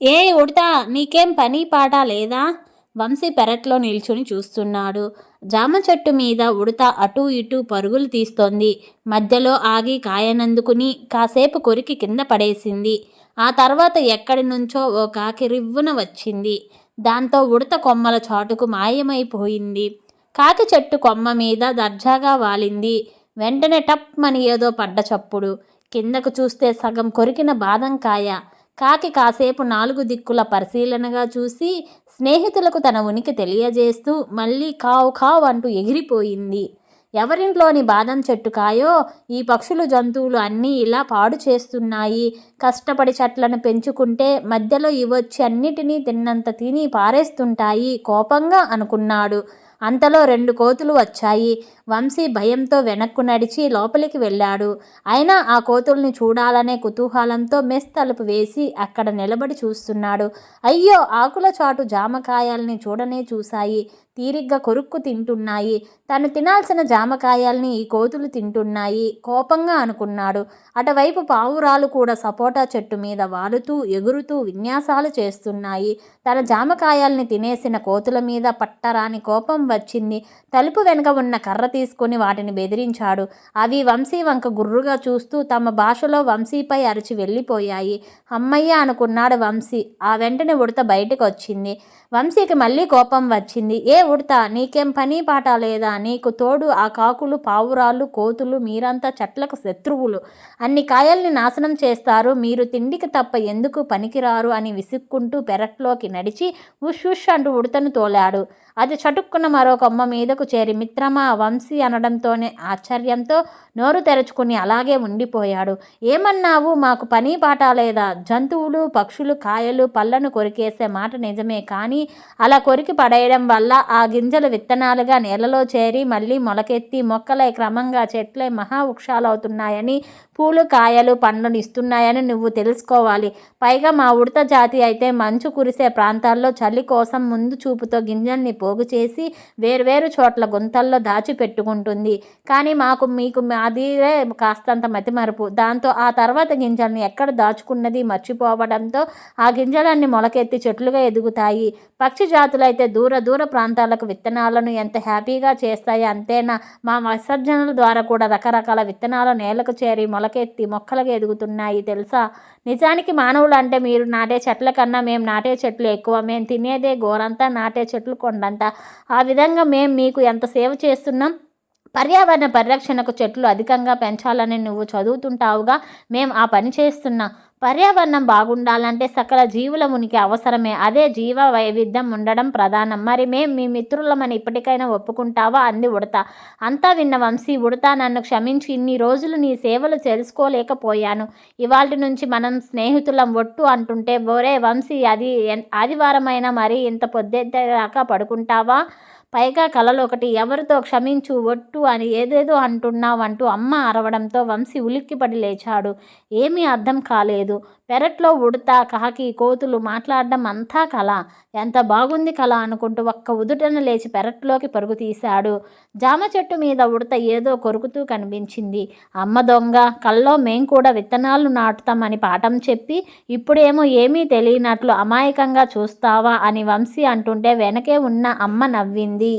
ఏ ఉడతా నీకేం పని పాట లేదా? వంశీ పెరట్లో నిల్చుని చూస్తున్నాడు. జామ చెట్టు మీద ఉడత అటూ ఇటూ పరుగులు తీస్తోంది. మధ్యలో ఆగి కాయనందుకుని కాసేపు కొరికి కింద పడేసింది. ఆ తర్వాత ఎక్కడి నుంచో ఓ కాకి రివ్వున వచ్చింది. దాంతో ఉడత కొమ్మల చాటుకు మాయమైపోయింది. కాకి చెట్టు కొమ్మ మీద దర్జాగా వాలింది. వెంటనే టప్ మని ఏదో పడ్డ చప్పుడు. కిందకు చూస్తే సగం కొరికిన బాదంకాయ కాకి కాసేపు నాలుగు దిక్కుల పరిశీలనగా చూసి స్నేహితులకు తన ఉనికి తెలియజేస్తూ మళ్ళీ కావు కావు అంటూ ఎగిరిపోయింది. ఎవరింట్లోని బాదం చెట్టు కాయో ఈ పక్షులు జంతువులు అన్నీ ఇలా పాడు చేస్తున్నాయి. కష్టపడి చెట్లను పెంచుకుంటే మధ్యలో ఇవొచ్చి అన్నిటినీ తిన్నంత తిని పారేస్తుంటాయి కోపంగా అనుకున్నాడు. అంతలో రెండు కోతులు వచ్చాయి. వంశీ భయంతో వెనక్కు నడిచి లోపలికి వెళ్ళాడు. అయినా ఆ కోతుల్ని చూడాలనే కుతూహలంతో మెస్ తలుపు వేసి అక్కడ నిలబడి చూస్తున్నాడు. అయ్యో ఆకుల చాటు జామకాయల్ని చూడనే చూశాయి. తీరిగ్గా కొరుక్కు తింటున్నాయి. తను తినాల్సిన జామకాయల్ని ఈ కోతులు తింటున్నాయి కోపంగా అనుకున్నాడు. అటువైపు పావురాలు కూడా సపోటా చెట్టు మీద వాలుతూ ఎగురుతూ విన్యాసాలు చేస్తున్నాయి. తన జామకాయల్ని తినేసిన కోతుల మీద పట్టరాని కోపం వచ్చింది. తలుపు వెనుక ఉన్న కర్ర తీసుకుని వాటిని బెదిరించాడు. అవి వంశీ వంక గుర్రుగా చూస్తూ తమ భాషలో వంశీపై అరిచి వెళ్ళిపోయాయి. అమ్మయ్య అనుకున్నాడు వంశీ. ఆ వెంటనే ఉడత బయటకు వచ్చింది వంశీకి మళ్ళీ కోపం వచ్చింది. ఏ ఉడత? నీకేం పని పాట లేదా? నీకు తోడు ఆ కాకులు పావురాలు కోతులు మీరంతా చెట్లకు శత్రువులు. అన్ని కాయల్ని నాశనం చేస్తారు. మీరు తిండికి తప్ప ఎందుకు పనికిరారు? అని విసుక్కుంటూ పెరట్లోకి నడిచి ఉష్ ఉష్ అంటూ ఉడతను తోలాడు. అది చటుక్కున మరో కొమ్మ మీదకు చేరి మిత్రమా వంశీ అనడంతోనే ఆశ్చర్యంతో నోరు తెరుచుకుని అలాగే ఉండిపోయాడు. ఏమన్నావు? మాకు పని పాట లేదా? జంతువులు పక్షులు కాయలు పళ్ళను కొరికేసే మాట నిజమే కానీ అలా కొరికి పడేయడం వల్ల ఆ గింజలు విత్తనాలుగా నేలలో చేరి మళ్ళీ మొలకెత్తి మొక్కలై క్రమంగా చెట్లే మహా వృక్షాలవుతున్నాయని పూలు కాయలు పండ్లను ఇస్తున్నాయని నువ్వు తెలుసుకోవాలి. పైగా మా ఉడత జాతి అయితే మంచు కురిసే ప్రాంతాల్లో చలి కోసం ముందు చూపుతో గింజల్ని పోగు చేసి వేరువేరు చోట్ల గుంతల్లో దాచిపెట్టుకుంటుంది. కానీ మాకు మీకు మాదిరే కాస్తంత మతిమరుపు. దాంతో ఆ తర్వాత గింజల్ని ఎక్కడ దాచుకున్నది మర్చిపోవడంతో ఆ గింజలన్నీ మొలకెత్తి చెట్లుగా ఎదుగుతాయి. పక్షి జాతులైతే దూర దూర ప్రాంతాలకు విత్తనాలను ఎంత హ్యాపీగా చేస్తాయి అంతేనా? మా విసర్జనల ద్వారా కూడా రకరకాల విత్తనాలు నేలకు చేరి మొలకెత్తి మొక్కలుగా ఎదుగుతున్నాయి తెలుసా? నిజానికి మానవులు అంటే మీరు నాటే చెట్ల కన్నా మేము నాటే చెట్లు ఎక్కువ. మేము తినేదే గోరంతా నాటే చెట్లు కొండంత. ఆ విధంగా మేము మీకు ఎంత సేవ చేస్తున్నాం? పర్యావరణ పరిరక్షణకు చెట్లు అధికంగా పెంచాలని నువ్వు చదువుతుంటావుగా. మేము ఆ పని చేస్తున్నాం. పర్యావరణం బాగుండాలంటే సకల జీవుల ఉనికి అవసరమే. అదే జీవ వైవిధ్యం ఉండడం ప్రధానం. మరి మేం మీ మిత్రులమని ఇప్పటికైనా ఒప్పుకుంటావా? అంది ఉడత. అంతా విన్న వంశీ ఉడత నన్ను క్షమించి ఇన్ని రోజులు నీ సేవలు తెలుసుకోలేకపోయాను ఇవాళ నుంచి మనం స్నేహితులం ఒట్టు అంటుంటే ఒరే వంశీ అది ఆదివారమైనా మరి ఇంత పొద్దుదాకా పడుకుంటావా? పైగా కలలో ఒకటి ఎవరితో క్షమించు ఒట్టు అని ఏదేదో అంటున్నావంటూ అమ్మ అరవడంతో వంశీ ఉలిక్కిపడి లేచాడు. ఏమీ అర్థం కాలేదు. పెరట్లో ఉడత కాకి కోతులు మాట్లాడడం అంతా కళ ఎంత బాగుంది కళ అనుకుంటూ ఒక్క ఉదుటన లేచి పెరట్లోకి పరుగు తీశాడు. జామ చెట్టు మీద ఉడత ఏదో కొరుకుతూ కనిపించింది. అమ్మ దొంగ కల్లో మేం కూడా విత్తనాలు నాటుతామని పాఠం చెప్పి ఇప్పుడేమో ఏమీ తెలియనట్లు అమాయకంగా చూస్తావా అని వంశీ అంటుంటే వెనకే ఉన్న అమ్మ నవ్వింది.